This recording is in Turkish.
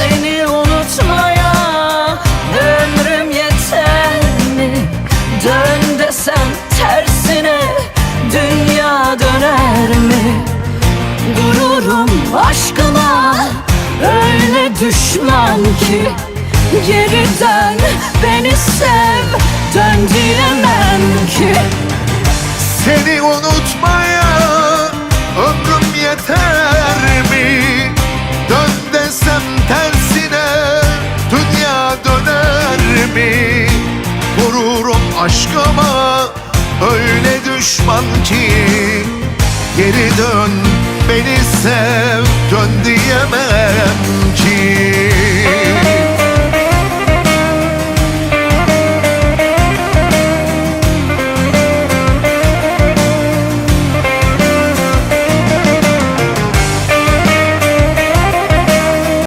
Seni unutmaya ömrüm yeter mi? Dön desem tersine dünya döner mi? Gururum aşkıma öyle düşman ki Geri dön beni sev dön diyemem ki aşkıma öyle düşman ki. Geri dön beni sev dön diyemem ki.